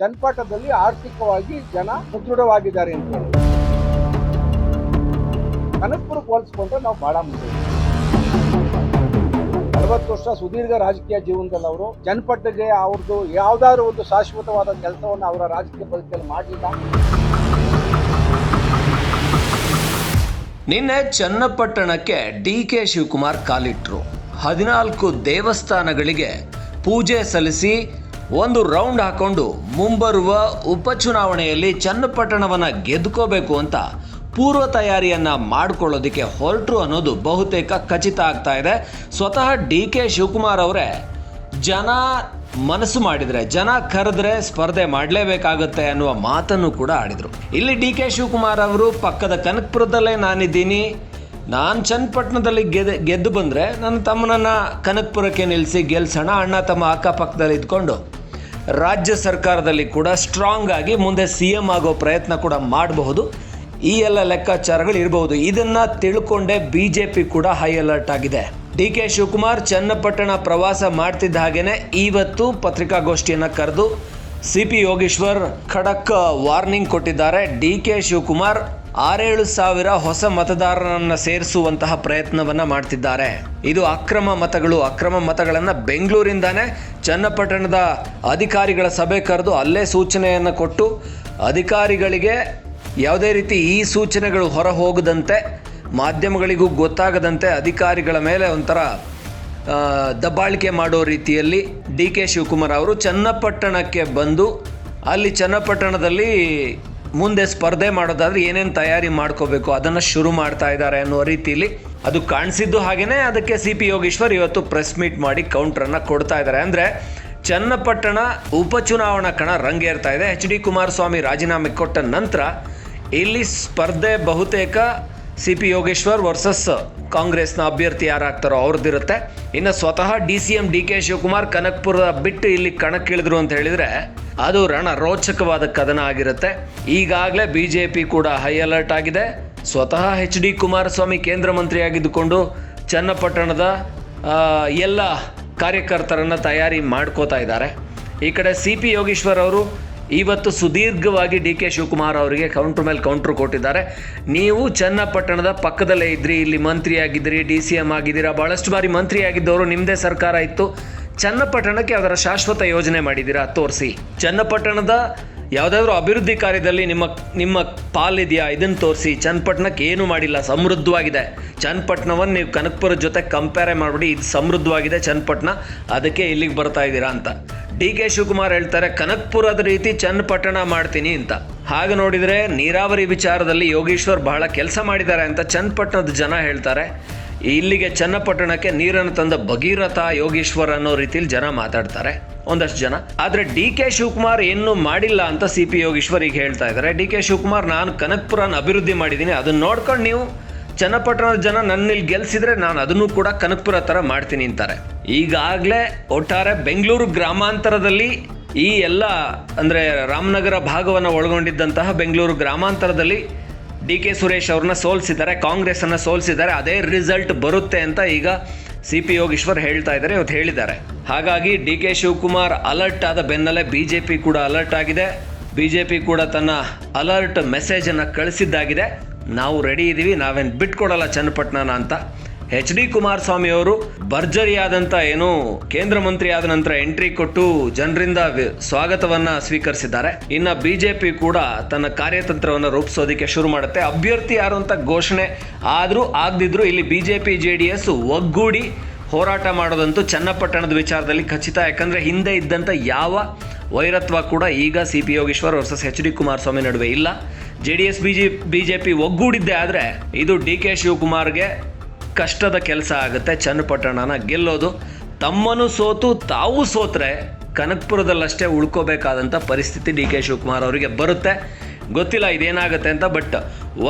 ಚನ್ನಪಟ್ಟಣದಲ್ಲಿ ಆರ್ಥಿಕವಾಗಿ ಜನ ಸದೃಢವಾಗಿದ್ದಾರೆ ಅಂತ ಕನಕಪುರಕ್ಕೆ ಹೋಲಿಸ್ಕೊಂಡ್ರೆ ನಾವು ಬಹಳ ಮುಂದೆ ಅರವತ್ತು ವರ್ಷ ಸುದೀರ್ಘ ರಾಜಕೀಯ ಜೀವನದಲ್ಲಿ ಅವರು ಜನ್ಪಟ್ಟಿಗೆ ಅವ್ರದ್ದು ಯಾವ್ದಾದ್ರು ಒಂದು ಶಾಶ್ವತವಾದ ಕೆಲಸವನ್ನು ಅವರ ರಾಜಕೀಯ ಬದುಕಲ್ಲಿ ಮಾಡಲಿಲ್ಲ. ನಿನ್ನೆ ಚನ್ನಪಟ್ಟಣಕ್ಕೆ ಡಿ ಕೆ ಶಿವಕುಮಾರ್ ಕಾಲಿಟ್ರು. ಹದಿನಾಲ್ಕು ದೇವಸ್ಥಾನಗಳಿಗೆ ಪೂಜೆ ಸಲ್ಲಿಸಿ ಒಂದು ರೌಂಡ್ ಹಾಕೊಂಡು ಮುಂಬರುವ ಉಪಚುನಾವಣೆಯಲ್ಲಿ ಚನ್ನಪಟ್ಟಣವನ್ನು ಗೆದ್ಕೋಬೇಕು ಅಂತ ಪೂರ್ವ ತಯಾರಿಯನ್ನ ಮಾಡಿಕೊಳ್ಳೋದಕ್ಕೆ ಹೊರಟರು ಅನ್ನೋದು ಬಹುತೇಕ ಖಚಿತ ಆಗ್ತಾ ಇದೆ. ಸ್ವತಃ ಡಿ ಕೆ ಶಿವಕುಮಾರ್ ಅವರೇ, ಜನ ಮನಸ್ಸು ಮಾಡಿದ್ರೆ, ಜನ ಕರೆದ್ರೆ ಸ್ಪರ್ಧೆ ಮಾಡಲೇಬೇಕಾಗುತ್ತೆ ಅನ್ನುವ ಮಾತನ್ನು ಕೂಡ ಆಡಿದರು. ಇಲ್ಲಿ ಡಿ ಕೆ ಶಿವಕುಮಾರ್ ಅವರು, ಪಕ್ಕದ ಕನಕಪುರದಲ್ಲೇ ನಾನಿದ್ದೀನಿ. ನಾನು ಚನ್ನಪಟ್ಟಣದಲ್ಲಿ ಗೆದ್ದು ಗೆದ್ದು ಬಂದರೆ ನನ್ನ ತಮ್ಮನನ್ನು ಕನಕಪುರಕ್ಕೆ ನಿಲ್ಲಿಸಿ ಗೆಲ್ಸೋಣ, ಅಣ್ಣ ತಮ್ಮ ಅಕ್ಕಪಕ್ಕದಲ್ಲಿ ಇದ್ಕೊಂಡು ರಾಜ್ಯ ಸರ್ಕಾರದಲ್ಲಿ ಕೂಡ ಸ್ಟ್ರಾಂಗ್ ಆಗಿ ಮುಂದೆ ಸಿ ಎಂ ಆಗೋ ಪ್ರಯತ್ನ ಕೂಡ ಮಾಡಬಹುದು. ಈ ಎಲ್ಲ ಲೆಕ್ಕಾಚಾರಗಳು ಇರಬಹುದು. ಇದನ್ನ ತಿಳ್ಕೊಂಡೇ ಬಿಜೆಪಿ ಕೂಡ ಹೈ ಅಲರ್ಟ್ ಆಗಿದೆ. ಡಿ ಕೆ ಶಿವಕುಮಾರ್ ಚನ್ನಪಟ್ಟಣ ಪ್ರವಾಸ ಮಾಡ್ತಿದ್ದ ಹಾಗೇನೆ ಇವತ್ತು ಪತ್ರಿಕಾಗೋಷ್ಠಿಯನ್ನ ಕರೆದು ಸಿ ಪಿ ಯೋಗೇಶ್ವರ್ ಖಡಕ್ ವಾರ್ನಿಂಗ್ ಕೊಟ್ಟಿದ್ದಾರೆ. ಡಿ ಕೆ ಶಿವಕುಮಾರ್ ಆರೇಳು ಸಾವಿರ ಹೊಸ ಮತದಾರರನ್ನು ಸೇರಿಸುವಂತಹ ಪ್ರಯತ್ನವನ್ನ ಮಾಡ್ತಿದ್ದಾರೆ. ಇದು ಅಕ್ರಮ ಮತಗಳು, ಅಕ್ರಮ ಮತಗಳನ್ನು ಬೆಂಗಳೂರಿಂದಾನೇ ಚನ್ನಪಟ್ಟಣದ ಅಧಿಕಾರಿಗಳ ಸಭೆ ಕರೆದು ಅಲ್ಲೇ ಸೂಚನೆಯನ್ನು ಕೊಟ್ಟು ಅಧಿಕಾರಿಗಳಿಗೆ ಯಾವುದೇ ರೀತಿ ಈ ಸೂಚನೆಗಳು ಹೊರ ಹೋಗದಂತೆ ಮಾಧ್ಯಮಗಳಿಗೂ ಗೊತ್ತಾಗದಂತೆ ಅಧಿಕಾರಿಗಳ ಮೇಲೆ ಒಂಥರ ದಬ್ಬಾಳಿಕೆ ಮಾಡೋ ರೀತಿಯಲ್ಲಿ ಡಿ ಕೆ ಶಿವಕುಮಾರ್ ಅವರು ಚನ್ನಪಟ್ಟಣಕ್ಕೆ ಬಂದು, ಅಲ್ಲಿ ಚನ್ನಪಟ್ಟಣದಲ್ಲಿ ಮುಂದೆ ಸ್ಪರ್ಧೆ ಮಾಡೋದಾದ್ರೆ ಏನೇನು ತಯಾರಿ ಮಾಡ್ಕೋಬೇಕು, ಅದನ್ನು ಶುರು ಮಾಡ್ತಾ ಇದ್ದಾರೆ ಅನ್ನೋ ರೀತಿಯಲ್ಲಿ ಅದು ಕಾಣಿಸಿದ್ದು ಹಾಗೇನೆ, ಅದಕ್ಕೆ ಸಿ ಪಿ ಯೋಗೇಶ್ವರ್ ಇವತ್ತು ಪ್ರೆಸ್ ಮೀಟ್ ಮಾಡಿ ಕೌಂಟ್ರನ್ನು ಕೊಡ್ತಾ ಇದ್ದಾರೆ. ಅಂದರೆ ಚನ್ನಪಟ್ಟಣ ಉಪಚುನಾವಣಾ ಕಣ ರಂಗೇರ್ತಾ ಇದೆ. ಎಚ್ ಡಿ ಕುಮಾರಸ್ವಾಮಿ ರಾಜೀನಾಮೆ ಕೊಟ್ಟ ನಂತರ ಇಲ್ಲಿ ಸ್ಪರ್ಧೆ ಬಹುತೇಕ ಸಿ ಪಿ ಯೋಗೇಶ್ವರ್ ವರ್ಸಸ್ ಕಾಂಗ್ರೆಸ್ನ ಅಭ್ಯರ್ಥಿ ಯಾರಾಗ್ತಾರೋ ಅವ್ರದ್ದಿರುತ್ತೆ. ಇನ್ನು ಸ್ವತಃ D C M D K Shivakumar Kanakapura ಬಿಟ್ಟು ಇಲ್ಲಿ ಕಣಕ್ಕಿಳಿದ್ರು ಅಂತ ಹೇಳಿದ್ರೆ ಅದು ರಣ ರೋಚಕವಾದ ಕದನ ಆಗಿರುತ್ತೆ. ಈಗಾಗಲೇ ಬಿ ಜೆ ಪಿ ಕೂಡ ಹೈ ಅಲರ್ಟ್ ಆಗಿದೆ. ಸ್ವತಃ ಎಚ್ ಡಿ ಕುಮಾರಸ್ವಾಮಿ ಕೇಂದ್ರ ಮಂತ್ರಿಯಾಗಿದ್ದುಕೊಂಡು ಚನ್ನಪಟ್ಟಣದ ಎಲ್ಲ ಕಾರ್ಯಕರ್ತರನ್ನ ತಯಾರಿ ಮಾಡ್ಕೋತಾ ಇದ್ದಾರೆ. ಈ ಕಡೆ ಸಿ ಪಿ ಯೋಗೀಶ್ವರ್ ಅವರು ಇವತ್ತು ಸುದೀರ್ಘವಾಗಿ ಡಿ ಕೆ ಶಿವಕುಮಾರ್ ಅವರಿಗೆ ಕೌಂಟ್ರ್ ಮೇಲೆ ಕೌಂಟ್ರ್ ಕೊಟ್ಟಿದ್ದಾರೆ. ನೀವು ಚನ್ನಪಟ್ಟಣದ ಪಕ್ಕದಲ್ಲೇ ಇದ್ರಿ, ಇಲ್ಲಿ ಮಂತ್ರಿಯಾಗಿದ್ದಿರಿ, ಡಿ ಸಿ ಎಂ ಆಗಿದ್ದೀರಾ ಭಾಳಷ್ಟು ಬಾರಿ ಮಂತ್ರಿಯಾಗಿದ್ದವರು ನಿಮ್ಮದೇ ಸರ್ಕಾರ ಇತ್ತು. ಚನ್ನಪಟ್ಟಣಕ್ಕೆ ಅದರ ಶಾಶ್ವತ ಯೋಜನೆ ಮಾಡಿದ್ದೀರಾ? ತೋರಿಸಿ. ಚನ್ನಪಟ್ಟಣದ ಯಾವುದಾದ್ರೂ ಅಭಿವೃದ್ಧಿ ಕಾರ್ಯದಲ್ಲಿ ನಿಮ್ಮ ನಿಮ್ಮ ಪಾಲಿದೆಯಾ? ಇದನ್ನು ತೋರಿಸಿ. ಚನ್ನಪಟ್ಟಣಕ್ಕೆ ಏನು ಮಾಡಿಲ್ಲ? ಸಮೃದ್ಧವಾಗಿದೆ. ಚನ್ನಪಟ್ಟಣವನ್ನು ನೀವು ಕನಕಪುರ ಜೊತೆ ಕಂಪೇರ್ ಮಾಡಿಬಿಡಿ. ಇದು ಸಮೃದ್ಧವಾಗಿದೆ ಚನ್ನಪಟ್ಟಣ. ಅದಕ್ಕೆ ಇಲ್ಲಿಗೆ ಬರ್ತಾ ಇದ್ದೀರಾ ಅಂತ. ಡಿ ಕೆ ಶಿವಕುಮಾರ್ ಹೇಳ್ತಾರೆ, ಕನಕಪುರದ ರೀತಿ ಚನ್ನಪಟ್ಟಣ ಮಾಡ್ತೀನಿ ಅಂತ. ಹಾಗೆ ನೋಡಿದರೆ ನೀರಾವರಿ ವಿಚಾರದಲ್ಲಿ ಯೋಗೇಶ್ವರ್ ಬಹಳ ಕೆಲಸ ಮಾಡಿದ್ದಾರೆ ಅಂತ ಚನ್ನಪಟ್ಟಣದ ಜನ ಹೇಳ್ತಾರೆ. ಇಲ್ಲಿಗೆ ಚನ್ನಪಟ್ಟಣಕ್ಕೆ ನೀರನ್ನು ತಂದ ಭಗೀರಥ ಯೋಗೀಶ್ವರ್ ಅನ್ನೋ ರೀತಿಯಲ್ಲಿ ಜನ ಮಾತಾಡ್ತಾರೆ. ಒಂದಷ್ಟು ಜನ. ಆದ್ರೆ ಡಿ ಕೆ ಶಿವಕುಮಾರ್ ಏನು ಮಾಡಿಲ್ಲ ಅಂತ ಸಿ ಪಿ ಯೋಗೇಶ್ವರ್ ಈಗ ಹೇಳ್ತಾ ಇದ್ದಾರೆ. ಡಿ ಕೆ ಶಿವಕುಮಾರ್, ನಾನು ಕನಕ್ಪುರನ ಅಭಿವೃದ್ಧಿ ಮಾಡಿದ್ದೀನಿ ಅದನ್ನ ನೋಡ್ಕೊಂಡು ನೀವು ಚನ್ನಪಟ್ಟಣದ ಜನ ನನ್ನಲ್ಲಿ ಗೆಲ್ಸಿದ್ರೆ ನಾನು ಅದನ್ನು ಕೂಡ ಕನಕಪುರ ಥರ ಮಾಡ್ತೀನಿ ಅಂತಾರೆ. ಈಗಾಗಲೇ ಒಟ್ಟಾರೆ ಬೆಂಗಳೂರು ಗ್ರಾಮಾಂತರದಲ್ಲಿ ಈ ಎಲ್ಲ ಅಂದರೆ ರಾಮನಗರ ಭಾಗವನ್ನು ಒಳಗೊಂಡಿದ್ದಂತಹ ಬೆಂಗಳೂರು ಗ್ರಾಮಾಂತರದಲ್ಲಿ ಡಿ ಕೆ ಸುರೇಶ್ ಅವ್ರನ್ನ ಸೋಲಿಸಿದ್ದಾರೆ, ಕಾಂಗ್ರೆಸ್ ಅನ್ನ ಸೋಲಿಸಿದ್ದಾರೆ, ಅದೇ ರಿಸಲ್ಟ್ ಬರುತ್ತೆ ಅಂತ ಈಗ ಸಿ ಪಿ ಯೋಗೀಶ್ವರ್ ಹೇಳ್ತಾ ಇದ್ದಾರೆ, ಇವತ್ತು ಹೇಳಿದ್ದಾರೆ. ಹಾಗಾಗಿ ಡಿ ಕೆ ಶಿವಕುಮಾರ್ ಅಲರ್ಟ್ ಆದ ಬೆನ್ನಲ್ಲೇ ಬಿ ಜೆ ಪಿ ಕೂಡ ಅಲರ್ಟ್ ಆಗಿದೆ. ಬಿ ಜೆ ಪಿ ಕೂಡ ತನ್ನ ಅಲರ್ಟ್ ಮೆಸೇಜನ್ನು ಕಳಿಸಿದ್ದಾಗಿದೆ. ನಾವು ರೆಡಿ ಇದ್ದೀವಿ ನಾವೇನು ಬಿಟ್ಕೊಡಲ್ಲ ಚನ್ನಪಟ್ಟಣನ ಅಂತ. ಎಚ್ ಡಿ ಕುಮಾರಸ್ವಾಮಿ ಅವರು ಭರ್ಜರಿಯಾದಂಥ ಏನು ಕೇಂದ್ರ ಮಂತ್ರಿ ಆದ ನಂತರ ಎಂಟ್ರಿ ಕೊಟ್ಟು ಜನರಿಂದ ಸ್ವಾಗತವನ್ನ ಸ್ವೀಕರಿಸಿದ್ದಾರೆ. ಇನ್ನು ಬಿಜೆಪಿ ಕೂಡ ತನ್ನ ಕಾರ್ಯತಂತ್ರವನ್ನು ರೂಪಿಸೋದಕ್ಕೆ ಶುರು ಮಾಡುತ್ತೆ. ಅಭ್ಯರ್ಥಿ ಯಾರು ಅಂತ ಘೋಷಣೆ ಆದರೂ ಆಗದಿದ್ರು ಇಲ್ಲಿ ಬಿಜೆಪಿ, ಜೆ ಡಿ ಎಸ್ ಒಗ್ಗೂಡಿ ಹೋರಾಟ ಮಾಡೋದಂತೂ ಚನ್ನಪಟ್ಟಣದ ವಿಚಾರದಲ್ಲಿ ಖಚಿತ. ಯಾಕಂದ್ರೆ ಹಿಂದೆ ಇದ್ದಂಥ ಯಾವ ವೈರತ್ವ ಕೂಡ ಈಗ C P Yogeshwar versus H D Kumaraswamy ನಡುವೆ ಇಲ್ಲ. J D S, BJ BJP ಒಗ್ಗೂಡಿದ್ದೆ ಆದರೆ ಇದು ಡಿ ಕೆ ಶಿವಕುಮಾರ್ಗೆ ಕಷ್ಟದ ಕೆಲಸ ಆಗುತ್ತೆ. ಚನ್ನಪಟ್ಟಣನ ಗೆಲ್ಲೋದು. ತಮ್ಮನು ಸೋತು ತಾವು ಸೋತ್ರೆ ಕನಕಪುರದಲ್ಲಷ್ಟೇ ಉಳ್ಕೋಬೇಕಾದಂಥ ಪರಿಸ್ಥಿತಿ ಡಿ ಕೆ ಶಿವಕುಮಾರ್ ಅವರಿಗೆ ಬರುತ್ತೆ. ಗೊತ್ತಿಲ್ಲ ಇದೇನಾಗುತ್ತೆ ಅಂತ, ಬಟ್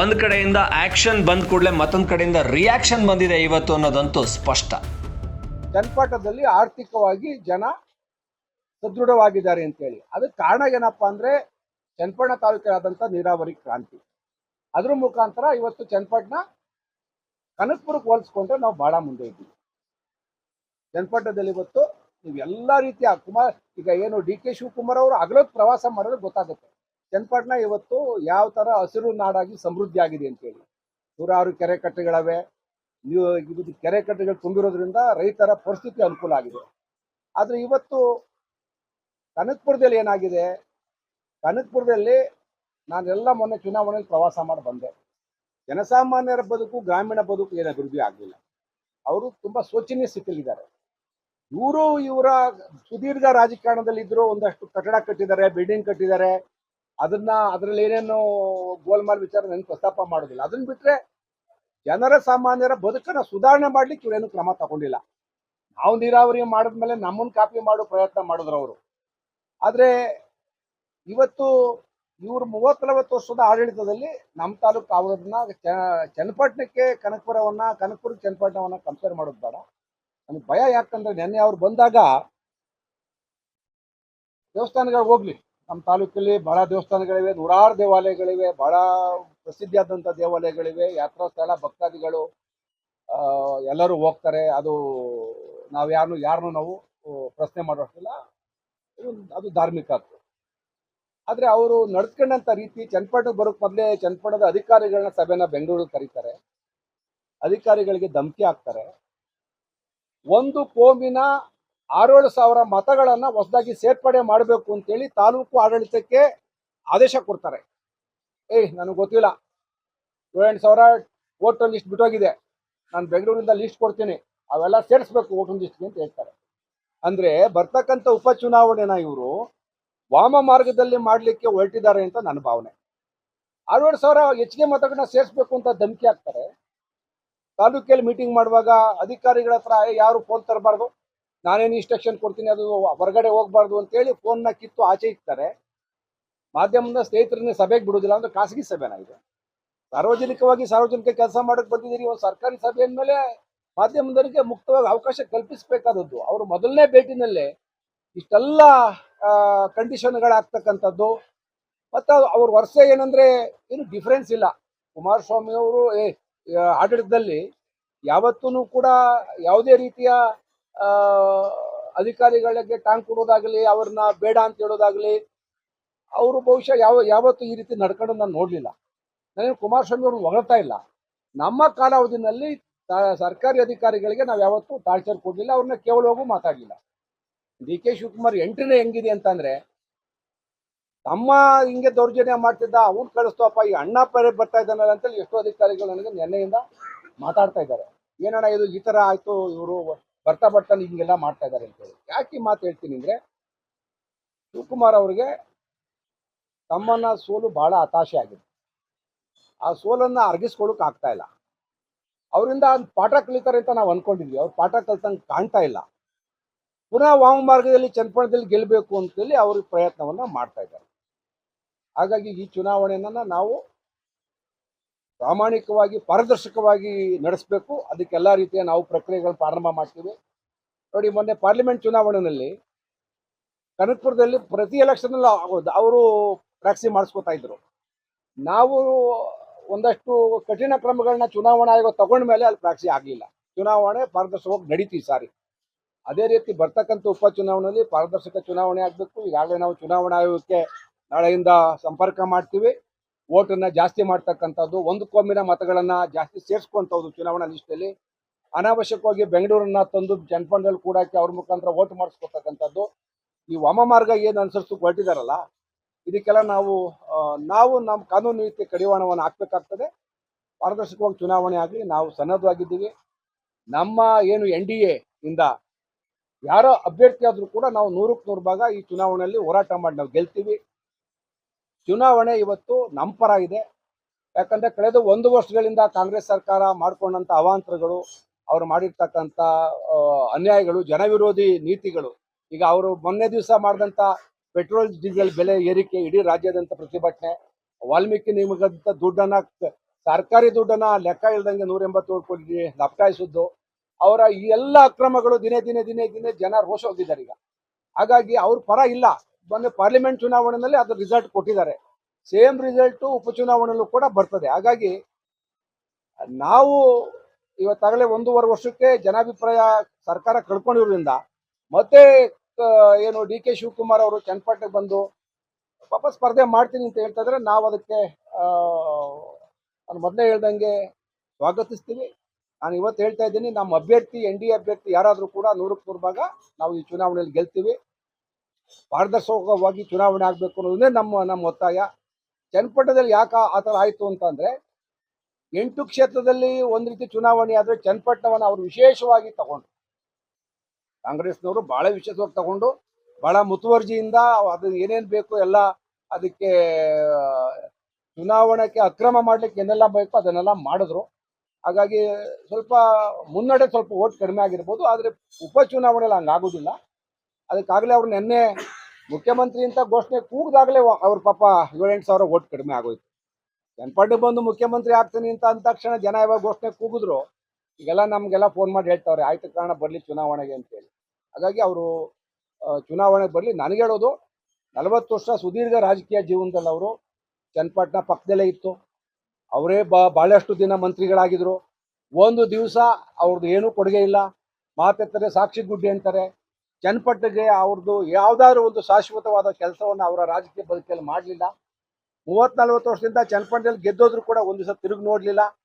ಒಂದು ಕಡೆಯಿಂದ ಆ್ಯಕ್ಷನ್ ಬಂದ ಕೂಡಲೇ ಮತ್ತೊಂದು ಕಡೆಯಿಂದ ರಿಯಾಕ್ಷನ್ ಬಂದಿದೆ ಇವತ್ತು ಅನ್ನೋದಂತೂ ಸ್ಪಷ್ಟ. ಚನ್ನಪಟ್ಟಣದಲ್ಲಿ ಆರ್ಥಿಕವಾಗಿ ಜನ ಸದೃಢವಾಗಿದ್ದಾರೆ ಅಂತೇಳಿ. ಅದಕ್ಕೆ ಕಾರಣ ಏನಪ್ಪಾ ಅಂದರೆ ಚನ್ನಪಟ್ಟಣ ತಾಲೂಕಿನಾದಂಥ ನೀರಾವರಿ ಕ್ರಾಂತಿ. ಅದ್ರ ಮುಖಾಂತರ ಇವತ್ತು ಚನ್ನಪಟ್ಟಣ ಕನಕಪುರಕ್ಕೆ ಹೋಲಿಸ್ಕೊಂಡ್ರೆ ನಾವು ಭಾಳ ಮುಂದೆ ಇದ್ದೀವಿ. ಜನಪಟ್ಟದಲ್ಲಿ ಇವತ್ತು ನೀವು ಎಲ್ಲ ರೀತಿಯ ಕುಮಾರ್, ಈಗ ಏನು ಡಿ ಕೆ ಶಿವಕುಮಾರ್ ಅವರು ಅಗಲದ ಪ್ರವಾಸ ಮಾಡಿದ್ರೆ ಗೊತ್ತಾಗುತ್ತೆ. ಚನ್ನಪಟ್ಟಣ ಇವತ್ತು ಯಾವ ಥರ ಹಸಿರು ನಾಡಾಗಿ ಸಮೃದ್ಧಿ ಆಗಿದೆ ಅಂತೇಳಿ ನೂರಾರು ಕೆರೆ ಕಟ್ಟೆಗಳವೆ, ನೀವು ಇದು ಕೆರೆ ಕಟ್ಟೆಗಳು ತುಂಬಿರೋದ್ರಿಂದ ರೈತರ ಪರಿಸ್ಥಿತಿ ಅನುಕೂಲ ಆಗಿದೆ. ಆದರೆ ಇವತ್ತು ಕನಕಪುರದಲ್ಲಿ ಏನಾಗಿದೆ? ಕನಕಪುರದಲ್ಲಿ ನಾನೆಲ್ಲ ಮೊನ್ನೆ ಚುನಾವಣೆಯಲ್ಲಿ ಪ್ರವಾಸ ಮಾಡಿ ಬಂದೆ. ಜನಸಾಮಾನ್ಯರ ಬದುಕು, ಗ್ರಾಮೀಣ ಬದುಕು ಏನು ಅಭಿವೃದ್ಧಿ ಆಗಲಿಲ್ಲ. ಅವರು ತುಂಬ ಶೋಚನೀಯ ಸ್ಥಿತಿಯಲ್ಲಿದ್ದಾರೆ. ಇವರು ಇವರ ಸುದೀರ್ಘ ರಾಜಕಾರಣದಲ್ಲಿ ಇದ್ರು ಒಂದಷ್ಟು ಕಟ್ಟಡ ಕಟ್ಟಿದ್ದಾರೆ ಬಿಲ್ಡಿಂಗ್ ಕಟ್ಟಿದ್ದಾರೆ. ಅದನ್ನ ಅದರಲ್ಲಿ ಏನೇನು ಗೋಲ್ಮಾಲ್ ವಿಚಾರ ನನಗೆ ಪ್ರಸ್ತಾಪ ಮಾಡೋದಿಲ್ಲ. ಅದನ್ನ ಬಿಟ್ಟರೆ ಜನರ ಸಾಮಾನ್ಯರ ಬದುಕನ್ನ ಸುಧಾರಣೆ ಮಾಡ್ಲಿಕ್ಕೆ ಇವರೇನು ಕ್ರಮ ತಗೊಂಡಿಲ್ಲ. ನಾವು ನೀರಾವರಿ ಮಾಡಿದ್ಮೇಲೆ ನಮ್ಮನ್ನ ಕಾಪಿ ಮಾಡೋ ಪ್ರಯತ್ನ ಮಾಡಿದ್ರು ಅವರು. ಆದ್ರೆ ಇವತ್ತು ಇವರು ಮೂವತ್ತು ನಲವತ್ತು ವರ್ಷದ ಆಡಳಿತದಲ್ಲಿ ನಮ್ಮ ತಾಲೂಕು ಅವರನ್ನ ಚನ್ನಪಟ್ಟಣಕ್ಕೆ ಕನಕಪುರವನ್ನ ಕನಕಪುರ ಚನ್ನಪಟ್ಟಣವನ್ನ ಕಂಪೇರ್ ಮಾಡೋದು ಬೇಡ. ನನಗೆ ಭಯ ಯಾಕಂದ್ರೆ ನೆನ್ನೆ ಅವ್ರು ಬಂದಾಗ ದೇವಸ್ಥಾನಗಳಿಗೆ ಹೋಗ್ಲಿ. ನಮ್ಮ ತಾಲೂಕಲ್ಲಿ ಬಹಳ ದೇವಸ್ಥಾನಗಳಿವೆ, ನೂರಾರು ದೇವಾಲಯಗಳಿವೆ, ಬಹಳ ಪ್ರಸಿದ್ಧಿಯಾದಂಥ ದೇವಾಲಯಗಳಿವೆ, ಯಾತ್ರಾ ಸ್ಥಳ, ಭಕ್ತಾದಿಗಳು ಎಲ್ಲರೂ ಹೋಗ್ತಾರೆ. ಅದು ನಾವು ಯಾರನ್ನು ಯಾರನ್ನು ನಾವು ಪ್ರಶ್ನೆ ಮಾಡೋಷ್ಟಿಲ್ಲ. ಅದು ಧಾರ್ಮಿಕ ಆದರೆ ಅವರು ನಡ್ಕೊಂಡಂಥ ರೀತಿ ಚನ್ನಪಟ್ಟಣಕ್ಕೆ ಬರೋಕ್ ಮೊದಲೇ ಚನ್ನಪಟ್ಟಣದ ಅಧಿಕಾರಿಗಳನ್ನ ಸಭೆನ ಬೆಂಗಳೂರಿಗೆ ಕರೀತಾರೆ. ಅಧಿಕಾರಿಗಳಿಗೆ ಧಮಕಿ ಹಾಕ್ತಾರೆ. ಒಂದು ಕೋಮಿನ ಆರೇಳು ಸಾವಿರ ಮತಗಳನ್ನ ಹೊಸದಾಗಿ ಸೇರ್ಪಡೆ ಮಾಡಬೇಕು ಅಂತೇಳಿ ತಾಲೂಕು ಆಡಳಿತಕ್ಕೆ ಆದೇಶ ಕೊಡ್ತಾರೆ. ಏಯ್, ನನಗೆ ಗೊತ್ತಿಲ್ಲ. ಏಳೆಂಟು ಸಾವಿರ ವೋಟರ್ ಲಿಸ್ಟ್ ಬಿಟ್ಟೋಗಿದೆ. ನಾನು ಬೆಂಗಳೂರಿಂದ ಲಿಸ್ಟ್ ಕೊಡ್ತೀನಿ. ಅವೆಲ್ಲ ಸೇರಿಸ್ಬೇಕು ವೋಟರ್ ಲಿಸ್ಟ್ಗೆ ಅಂತ ಹೇಳ್ತಾರೆ. ಅಂದ್ರೆ ಬರ್ತಕ್ಕಂಥ ಉಪಚುನಾವಣೆನ ಇವರು ವಾಮ ಮಾರ್ಗದಲ್ಲಿ ಮಾಡಲಿಕ್ಕೆ ಹೊರಟಿದ್ದಾರೆ ಅಂತ ನನ್ನ ಭಾವನೆ. ಅರವತ್ತು ಸಾವಿರ ಹೆಚ್ಚಿಗೆ ಮತಗಳನ್ನ ಸೇರಿಸ್ಬೇಕು ಅಂತ ಧಮಕಿ ಹಾಕ್ತಾರೆ. ತಾಲೂಕಲ್ಲಿ ಮೀಟಿಂಗ್ ಮಾಡುವಾಗ ಅಧಿಕಾರಿಗಳ ಹತ್ರ ಯಾರು ಫೋನ್ ತರಬಾರ್ದು, ನಾನೇನು ಇನ್ಸ್ಟ್ರಕ್ಷನ್ ಕೊಡ್ತೀನಿ, ಅದು ಹೊರಗಡೆ ಹೋಗ್ಬಾರ್ದು ಅಂತೇಳಿ ಫೋನ್ನ ಕಿತ್ತು ಆಚೆ ಇಕ್ತಾರೆ. ಮಾಧ್ಯಮದ ಸ್ನೇಹಿತರನ್ನ ಸಭೆಗೆ ಬಿಡುದಿಲ್ಲ ಅಂದ್ರೆ ಖಾಸಗಿ ಸಭೆನ ಇದು? ಸಾರ್ವಜನಿಕವಾಗಿ ಸಾರ್ವಜನಿಕ ಕೆಲಸ ಮಾಡಕ್ ಬಂದಿದ್ದೀರಿ ಒಂದು ಸರ್ಕಾರಿ ಸಭೆ ಅಂದಮೇಲೆ ಮಾಧ್ಯಮದವರಿಗೆ ಮುಕ್ತವಾಗಿ ಅವಕಾಶ ಕಲ್ಪಿಸಬೇಕಾದದ್ದು. ಅವರು ಮೊದಲನೇ ಭೇಟಿನಲ್ಲೇ ಇಷ್ಟೆಲ್ಲ ಕಂಡೀಷನ್ಗಳಾಗ್ತಕ್ಕಂಥದ್ದು ಮತ್ತು ಅವ್ರ ವರ್ಷ ಏನಂದರೆ ಏನು ಡಿಫ್ರೆನ್ಸ್ ಇಲ್ಲ. ಕುಮಾರಸ್ವಾಮಿ ಅವರು ಆಡಳಿತದಲ್ಲಿ ಯಾವತ್ತೂ ಕೂಡ ಯಾವುದೇ ರೀತಿಯ ಅಧಿಕಾರಿಗಳಿಗೆ ಟಾಂಗ್ ಕೊಡೋದಾಗಲಿ, ಅವ್ರನ್ನ ಬೇಡ ಅಂತ ಹೇಳೋದಾಗಲಿ, ಅವರು ಬಹುಶಃ ಯಾವ, ಯಾವತ್ತೂ ಈ ರೀತಿ ನಡ್ಕೊಂಡು ನಾನು ನೋಡಲಿಲ್ಲ. ನನಗೆ ಕುಮಾರಸ್ವಾಮಿ ಅವರು ಹೊಗಳ್ತಾ ಇಲ್ಲ. ನಮ್ಮ ಕಾಲಾವಧಿನಲ್ಲಿ ಸರ್ಕಾರಿ ಅಧಿಕಾರಿಗಳಿಗೆ ನಾವು ಯಾವತ್ತೂ ಟಾರ್ಚರ್ ಕೊಡಲಿಲ್ಲ. ಅವ್ರನ್ನ ಕೇವಲವಾಗೂ ಮಾತಾಡಲಿಲ್ಲ. ಡಿ ಕೆ ಶಿವಕುಮಾರ್ ಎಂಟ್ರಿನೇ ಹೆಂಗಿದೆ ಅಂತಂದ್ರೆ ತಮ್ಮ ಹಿಂಗೆ ದೌರ್ಜನ್ಯ ಮಾಡ್ತಿದ್ದ, ಅವ್ನು ಕಳಿಸ್ತಪ್ಪ ಈ ಅಣ್ಣ ಪರೆ ಬರ್ತಾ ಇದ್ದಾನಲ್ಲ ಅಂತೇಳಿ ಎಷ್ಟೋ ಅಧಿಕಾರಿಗಳು ನನಗೆ ನೆನ್ನೆಯಿಂದ ಮಾತಾಡ್ತಾ ಇದ್ದಾರೆ. ಏನಣ್ಣ ಇದು ಈ ತರ ಆಯ್ತು, ಇವರು ಬರ್ತಾ ಬರ್ತಾನೆ ಹಿಂಗೆಲ್ಲ ಮಾಡ್ತಾ ಇದ್ದಾರೆ ಅಂತೇಳಿ. ಯಾಕೆ ಮಾತು ಹೇಳ್ತೀನಿ ಅಂದ್ರೆ, ಶಿವಕುಮಾರ್ ಅವರಿಗೆ ತಮ್ಮನ್ನ ಸೋಲು ಬಹಳ ಹತಾಶೆ ಆಗಿದೆ. ಆ ಸೋಲನ್ನ ಅರ್ಗಿಸ್ಕೊಳ್ಳೋಕೆ ಆಗ್ತಾ ಇಲ್ಲ. ಅವರಿಂದ ಪಾಠ ಕಲಿತಾರೆ ಅಂತ ನಾವು ಅನ್ಕೊಂಡಿದ್ವಿ. ಅವ್ರು ಪಾಠ ಕಲ್ತಂಗೆ ಕಾಣ್ತಾ ಇಲ್ಲ. ಪುನಃ ವಾಮಮಾರ್ಗದಲ್ಲಿ ಚನ್ನಪಟ್ಟಣದಲ್ಲಿ ಗೆಲ್ಲಬೇಕು ಅಂತೇಳಿ ಅವರು ಪ್ರಯತ್ನವನ್ನ ಮಾಡ್ತಾ ಇದ್ದಾರೆ. ಹಾಗಾಗಿ ಈ ಚುನಾವಣೆಯನ್ನ ನಾವು ಪ್ರಾಮಾಣಿಕವಾಗಿ, ಪಾರದರ್ಶಕವಾಗಿ ನಡೆಸಬೇಕು. ಅದಕ್ಕೆಲ್ಲ ರೀತಿಯ ನಾವು ಪ್ರಕ್ರಿಯೆಗಳನ್ನು ಪ್ರಾರಂಭ ಮಾಡ್ತೀವಿ. ನೋಡಿ, ಮೊನ್ನೆ ಪಾರ್ಲಿಮೆಂಟ್ ಚುನಾವಣೆಯಲ್ಲಿ ಕನಕಪುರದಲ್ಲಿ ಪ್ರತಿ ಎಲೆಕ್ಷನ್ ಅವರು ಪ್ರಾಕ್ಸಿ ಮಾಡಿಸ್ಕೊತಾ ಇದ್ರು. ನಾವು ಒಂದಷ್ಟು ಕಠಿಣ ಕ್ರಮಗಳನ್ನ ಚುನಾವಣಾ ಆಯೋಗ ತಗೊಂಡ ಮೇಲೆ ಅಲ್ಲಿ ಪ್ರಾಕ್ಸಿ ಆಗಲಿಲ್ಲ. ಚುನಾವಣೆ ಪಾರದರ್ಶಕವಾಗಿ ನಡೀತಿ ಸಾರಿ. ಅದೇ ರೀತಿ ಬರ್ತಕ್ಕಂಥ ಉಪಚುನಾವಣೆಯಲ್ಲಿ ಪಾರದರ್ಶಕ ಚುನಾವಣೆ ಆಗಬೇಕು. ಈಗಾಗಲೇ ನಾವು ಚುನಾವಣಾ ಆಯೋಗಕ್ಕೆ ನಾಳೆಯಿಂದ ಸಂಪರ್ಕ ಮಾಡ್ತೀವಿ. ಓಟನ್ನು ಜಾಸ್ತಿ ಮಾಡ್ತಕ್ಕಂಥದ್ದು ಒಂದು ಕೋಮಿನ ಮತಗಳನ್ನ ಜಾಸ್ತಿ ಸೇರಿಸ್ಕೊಂಥದ್ದು ಚುನಾವಣಾ ಲಿಸ್ಟಲ್ಲಿ. ಅನಾವಶ್ಯಕವಾಗಿ ಬೆಂಗಳೂರನ್ನ ತಂದು ಜನಪಂಡಲ್ ಕೂಡಕ್ಕೆ ಅವ್ರ ಮುಖಾಂತರ ಓಟ್ ಮಾಡಿಸ್ಕೊತಕ್ಕಂಥದ್ದು. ಈ ವಾಮ ಮಾರ್ಗ ಏನು ಅನುಸರಿಸೋಕೆ ಹೊರಟಿದಾರಲ್ಲ, ಇದಕ್ಕೆಲ್ಲ ನಾವು ನಾವು ನಮ್ಮ ಕಾನೂನು ರೀತಿ ಕಡಿವಾಣವನ್ನು ಹಾಕ್ಬೇಕಾಗ್ತದೆ. ಪಾರದರ್ಶಕವಾಗಿ ಚುನಾವಣೆ ಆಗಲಿ, ನಾವು ಸನ್ನದ್ಧವಾಗಿದ್ದೀವಿ ನಮ್ಮ ಏನು ಎನ್ ಡಿ ಯಾರೋ ಅಭ್ಯರ್ಥಿ ಆದ್ರೂ ಕೂಡ ನಾವು ನೂರಕ್ಕೆ ನೂರು ಭಾಗ ಈ ಚುನಾವಣೆಯಲ್ಲಿ ಹೋರಾಟ ಮಾಡಿ ನಾವು ಗೆಲ್ತೀವಿ. ಚುನಾವಣೆ ಇವತ್ತು ನಮ್ಮ ಪರ ಇದೆ. ಯಾಕಂದ್ರೆ ಕಳೆದ ಒಂದು ವರ್ಷಗಳಿಂದ ಕಾಂಗ್ರೆಸ್ ಸರ್ಕಾರ ಮಾಡ್ಕೊಂಡಂತ ಅವಾಂತರಗಳು ಅವ್ರು ಮಾಡಿರ್ತಕ್ಕಂಥ ಆ, ಅನ್ಯಾಯಗಳು ಜನವಿರೋಧಿ ನೀತಿಗಳು ಈಗ ಅವರು ಮೊನ್ನೆ ದಿವಸ ಮಾಡಿದಂಥ ಪೆಟ್ರೋಲ್ ಡೀಸೆಲ್ ಬೆಲೆ ಏರಿಕೆ ಇಡೀ ರಾಜ್ಯಾದ್ಯಂತ ಪ್ರತಿಭಟನೆ. ವಾಲ್ಮೀಕಿ ನಿಮಗಂತ ದುಡ್ಡನ್ನ ಸರ್ಕಾರಿ ದುಡ್ಡನ್ನ ಲೆಕ್ಕ ಇಲ್ದಂಗೆ ನೂರ ಎಂಬತ್ತೇಳು ಕೋಟಿ ಲಪ್ಟಾಯಿಸಿದ್ದು ಅವರ ಈ ಎಲ್ಲ ಅಕ್ರಮಗಳು ದಿನೇ ದಿನೇ ದಿನೇ ದಿನೇ ಜನ ರೋಷ ಹೋಗಿದ್ದಾರೆ ಈಗ. ಹಾಗಾಗಿ ಅವ್ರ ಪರ ಇಲ್ಲ. ಬಂದ್ರೆ ಪಾರ್ಲಿಮೆಂಟ್ ಚುನಾವಣೆಯಲ್ಲಿ ಅದ್ರ ರಿಸಲ್ಟ್ ಕೊಟ್ಟಿದ್ದಾರೆ. ಸೇಮ್ ರಿಸಲ್ಟು ಉಪಚುನಾವಣೆಯಲ್ಲೂ ಕೂಡ ಬರ್ತದೆ. ಹಾಗಾಗಿ ನಾವು ಇವತ್ತಾಗಲೇ ಒಂದೂವರೆ ವರ್ಷಕ್ಕೆ ಜನಾಭಿಪ್ರಾಯ ಸರ್ಕಾರ ಕಳ್ಕೊಂಡಿರೋದ್ರಿಂದ ಮತ್ತೆ ಏನು ಡಿ ಕೆ ಶಿವಕುಮಾರ್ ಅವರು ಚನ್ನಪಟ್ಟಣಕ್ಕೆ ಬಂದು ಪಾಪ ಸ್ಪರ್ಧೆ ಮಾಡ್ತೀನಿ ಅಂತ ಹೇಳ್ತಾ ಇದ್ರೆ ನಾವು ಅದಕ್ಕೆ ಮೊದಲೇ ಹೇಳ್ದಂಗೆ ಸ್ವಾಗತಿಸ್ತೀವಿ. ನಾನು ಇವತ್ತು ಹೇಳ್ತಾ ಇದ್ದೀನಿ, ನಮ್ಮ ಅಭ್ಯರ್ಥಿ, ಎನ್ ಡಿ ಅಭ್ಯರ್ಥಿ ಯಾರಾದರೂ ಕೂಡ ನೂರಕ್ಕೆ ನೂರು ಭಾಗ ನಾವು ಈ ಚುನಾವಣೆಯಲ್ಲಿ ಗೆಲ್ತೀವಿ. ಪಾರದರ್ಶಕವಾಗಿ ಚುನಾವಣೆ ಆಗಬೇಕು ಅನ್ನೋದನ್ನೇ ನಮ್ಮ ನಮ್ಮ ಒತ್ತಾಯ. ಚನ್ನಪಟ್ಟಣದಲ್ಲಿ ಯಾಕೆ ಆ ಥರ ಆಯಿತು ಅಂತಂದರೆ, ಎಂಟು ಕ್ಷೇತ್ರದಲ್ಲಿ ಒಂದು ರೀತಿ ಚುನಾವಣೆ ಆದರೆ ಚನ್ನಪಟ್ಟಣವನ್ನು ಅವರು ವಿಶೇಷವಾಗಿ ತಗೊಂಡ್ರು. ಕಾಂಗ್ರೆಸ್ನವರು ಭಾಳ ವಿಶೇಷವಾಗಿ ತಗೊಂಡು ಭಾಳ ಮುತುವರ್ಜಿಯಿಂದ ಅದು ಏನೇನು ಬೇಕು ಎಲ್ಲ ಅದಕ್ಕೆ ಚುನಾವಣೆಗೆ ಅಕ್ರಮ ಮಾಡಲಿಕ್ಕೆ ಏನೆಲ್ಲ ಬೇಕು ಅದನ್ನೆಲ್ಲ ಮಾಡಿದ್ರು. ಹಾಗಾಗಿ ಸ್ವಲ್ಪ ಮುನ್ನಡೆ ಸ್ವಲ್ಪ ಓಟ್ ಕಡಿಮೆ ಆಗಿರ್ಬೋದು, ಆದರೆ ಉಪಚುನಾವಣೆಯಲ್ಲಿ ಹಂಗಾಗೋದಿಲ್ಲ ಅದಕ್ಕಾಗಲೇ ಅವ್ರು ನಿನ್ನೆ ಮುಖ್ಯಮಂತ್ರಿ ಅಂತ ಘೋಷಣೆ ಕೂಗ್ದಾಗಲೇ ಅವ್ರ ಪಾಪ ಏಳೆಂಟು ಸಾವಿರ ಓಟ್ ಕಡಿಮೆ ಆಗೋಯ್ತು. ಚನ್ನಪಟ್ಟಣಕ್ಕೆ ಬಂದು ಮುಖ್ಯಮಂತ್ರಿ ಆಗ್ತೀನಿ ಅಂತ ಅಂದ ತಕ್ಷಣ ಜನ ಯಾವಾಗ ಘೋಷಣೆ ಕೂಗಿದ್ರು, ಈಗೆಲ್ಲ ನಮಗೆಲ್ಲ ಫೋನ್ ಮಾಡಿ ಹೇಳ್ತಾವ್ರೆ, ಆಯ್ತು ಕಾರಣ ಬರಲಿ ಚುನಾವಣೆಗೆ ಅಂತೇಳಿ ಹಾಗಾಗಿ ಅವರು ಚುನಾವಣೆಗೆ ಬರಲಿ. ನನಗೆ ಹೇಳೋದು, ನಲವತ್ತು ವರ್ಷ ಸುದೀರ್ಘ ರಾಜಕೀಯ ಜೀವನದಲ್ಲಿ ಅವರು ಚನ್ನಪಟ್ಟಣ ಪಕ್ಕದಲ್ಲೇ ಇತ್ತು. ಅವರೇ ಬಹಳಷ್ಟು ದಿನ ಮಂತ್ರಿಗಳಾಗಿದ್ರು. ಒಂದು ದಿವಸ ಅವ್ರದ್ದು ಏನೂ ಕೊಡುಗೆ ಇಲ್ಲ. ಮಾತೆತ್ತರೆ ಸಾಕ್ಷಿ ಗುಡ್ಡೆ ಅಂತಾರೆ. ಚನ್ನಪಟ್ಟಣಕ್ಕೆ ಅವ್ರದ್ದು ಯಾವ್ದಾದ್ರು ಒಂದು ಶಾಶ್ವತವಾದ ಕೆಲಸವನ್ನು ಅವರ ರಾಜಕೀಯ ಬದುಕಲ್ಲಿ ಮಾಡಲಿಲ್ಲ. ಮೂವತ್ತ್ ನಲ್ವತ್ತು ವರ್ಷದಿಂದ ಚನ್ನಪಟ್ಟಣದಲ್ಲಿ ಗೆದ್ದೋದ್ರು ಕೂಡ ಒಂದು ದಿವಸ ತಿರುಗಿ ನೋಡಲಿಲ್ಲ.